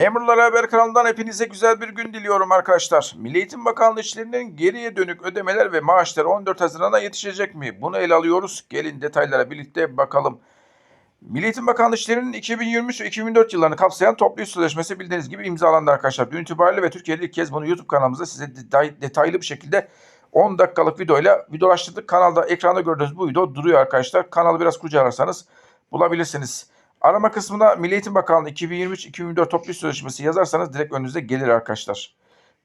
Emrular Haber kanalından hepinize güzel bir gün diliyorum arkadaşlar. Milli Eğitim Bakanlığı işlerinin geriye dönük ödemeler ve maaşları 14 Haziran'a yetişecek mi? Bunu ele alıyoruz. Gelin detaylara birlikte bakalım. Milli Eğitim Bakanlığı işlerinin 2023 ve 2024 yıllarını kapsayan toplu iş sözleşmesi bildiğiniz gibi imzalandı arkadaşlar. Dün itibariyle ve Türkiye'de ilk kez bunu YouTube kanalımızda size detay- detaylı bir şekilde 10 dakikalık videoyla videolaştırdık. Kanalda ekranda gördüğünüz bu video duruyor arkadaşlar. Kanalı biraz kurcalarsanız bulabilirsiniz. Arama kısmına Milli Eğitim Bakanlığı 2023-2024 toplu sözleşmesi yazarsanız direkt önünüze gelir arkadaşlar.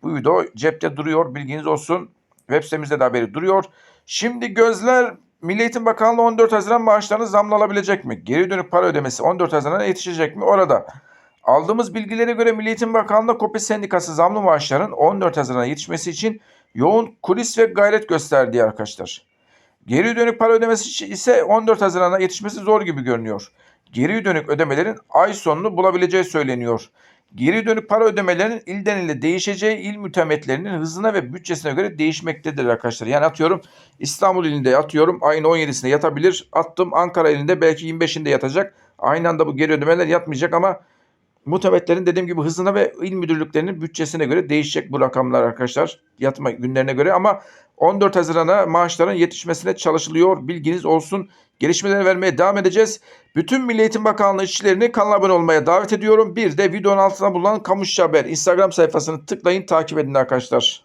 Bu video cepte duruyor bilginiz olsun. Web sitemizde de haberi duruyor. Şimdi gözler Milli Eğitim Bakanlığı 14 Haziran maaşlarını zamla alabilecek mi? Geri dönük para ödemesi 14 Haziran'a yetişecek mi? Orada aldığımız bilgilere göre Milli Eğitim Bakanlığı Kopi Sendikası zamlı maaşların 14 Haziran'a yetişmesi için yoğun kulis ve gayret gösterdiği arkadaşlar. Geri dönük para ödemesi ise 14 Haziran'a yetişmesi zor gibi görünüyor. Geri dönük ödemelerin ay sonunu bulabileceği söyleniyor. Geri dönük para ödemelerinin ilden ile değişeceği il müteahhitlerinin hızına ve bütçesine göre değişmektedir arkadaşlar. Yani atıyorum İstanbul ilinde atıyorum ayın 17'sinde yatabilir. Attım Ankara ilinde belki 25'inde yatacak. Aynı anda bu geri ödemeler yatmayacak ama müteahhitlerin dediğim gibi hızına ve il müdürlüklerinin bütçesine göre değişecek bu rakamlar arkadaşlar. Yatma günlerine göre ama 14 Haziran'a maaşların yetişmesine çalışılıyor. Bilginiz olsun. Gelişmeleri vermeye devam edeceğiz. Bütün Milli Eğitim Bakanlığı işçilerini kanala abone olmaya davet ediyorum. Bir de videonun altına bulunan Kamu İşçi Haber Instagram sayfasını tıklayın takip edin arkadaşlar.